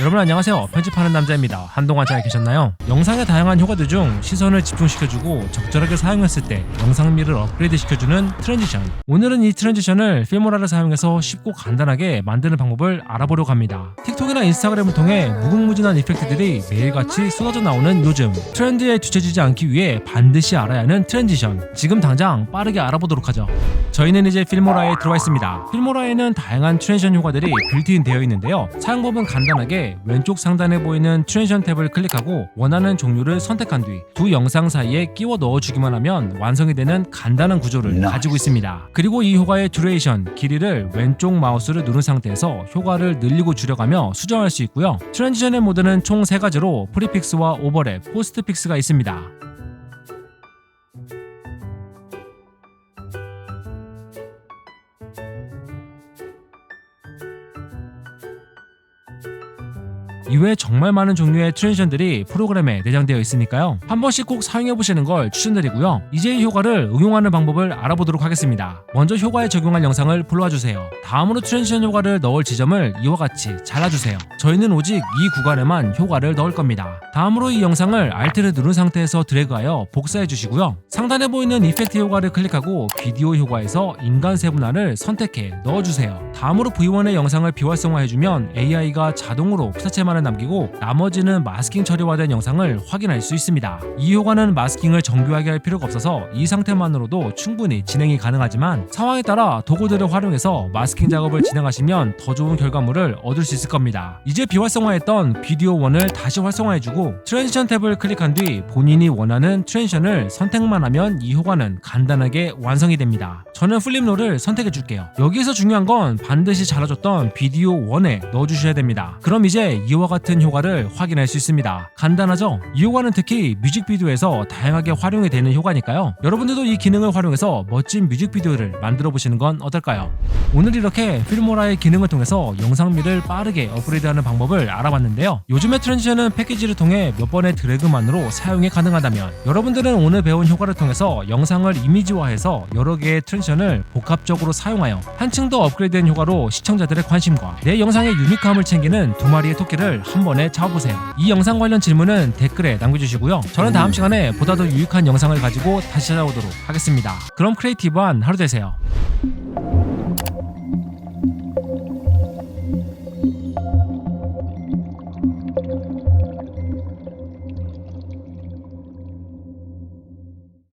여러분 안녕하세요. 편집하는 남자입니다. 한동안 잘 계셨나요? 영상의 다양한 효과들 중 시선을 집중시켜주고 적절하게 사용했을 때 영상미를 업그레이드 시켜주는 트랜지션. 오늘은 이 트랜지션을 필모라를 사용해서 쉽고 간단하게 만드는 방법을 알아보려고 합니다. 틱톡이나 인스타그램을 통해 무궁무진한 이펙트들이 매일같이 쏟아져 나오는 요즘 트렌드에 뒤처지지 않기 위해 반드시 알아야 하는 트랜지션. 지금 당장 빠르게 알아보도록 하죠. 저희는 이제 필모라에 들어와 있습니다. 필모라에는 다양한 트랜지션 효과들이 빌트인 되어 있는데요. 사용법은 간단하게 왼쪽 상단에 보이는 트랜지션 탭을 클릭하고 원하는 종류를 선택한 뒤 두 영상 사이에 끼워 넣어주기만 하면 완성이 되는 간단한 구조를. 가지고 있습니다. 그리고 이 효과의 듀레이션, 길이를 왼쪽 마우스를 누른 상태에서 효과를 늘리고 줄여가며 수정할 수 있고요. 트랜지션의 모드는 총 3가지로 프리픽스와 오버랩, 포스트픽스가 있습니다. 이외에 정말 많은 종류의 트랜지션들이 프로그램에 내장되어 있으니까요. 한 번씩 꼭 사용해 보시는 걸 추천드리고요. 이제 이 효과를 응용하는 방법을 알아보도록 하겠습니다. 먼저 효과에 적용할 영상을 불러와 주세요. 다음으로 트랜지션 효과를 넣을 지점을 이와 같이 잘라 주세요. 저희는 오직 이 구간에만 효과를 넣을 겁니다. 다음으로 이 영상을 Alt를 누른 상태에서 드래그하여 복사해 주시고요. 상단에 보이는 이펙트 효과를 클릭하고 비디오 효과에서 인간 세분화를 선택해 넣어 주세요. 다음으로 V1의 영상을 비활성화해 주면 AI가 자동으로 옵사체만을 남기고 나머지는 마스킹 처리화된 영상을 확인할 수 있습니다. 이 효과는 마스킹을 정교하게 할 필요가 없어서 이 상태만으로도 충분히 진행이 가능하지만 상황에 따라 도구들을 활용해서 마스킹 작업을 진행하시면 더 좋은 결과물을 얻을 수 있을 겁니다. 이제 비활성화했던 비디오 1을 다시 활성화해주고 트랜지션 탭을 클릭한 뒤 본인이 원하는 트랜지션을 선택만 하면 이 효과는 간단하게 완성이 됩니다. 저는 플립롤을 선택해 줄게요. 여기에서 중요한 건 반드시 잘라줬던 비디오 1에 넣어주셔야 됩니다. 그럼 이제 이와 같은 효과를 확인할 수 있습니다. 간단하죠? 이 효과는 특히 뮤직비디오에서 다양하게 활용이 되는 효과니까요. 여러분들도 이 기능을 활용해서 멋진 뮤직비디오를 만들어 보시는 건 어떨까요? 오늘 이렇게 필모라의 기능을 통해서 영상미를 빠르게 업그레이드하는 방법을 알아봤는데요. 요즘의 트랜지션은 패키지를 통해 몇 번의 드래그만으로 사용이 가능하다면 여러분들은 오늘 배운 효과를 통해서 영상을 이미지화해서 여러 개의 트랜지션을 복합적으로 사용하여 한층 더 업그레이드된 효과로 시청자들의 관심과 내 영상의 유니크함을 챙기는 두 마리의 토끼 를 한 번에 잡아보세요. 이 영상 관련 질문은 댓글에 남겨주시고요. 저는 다음 시간에 보다 더 유익한 영상을 가지고 다시 찾아오도록 하겠습니다. 그럼 크리에이티브한 하루 되세요.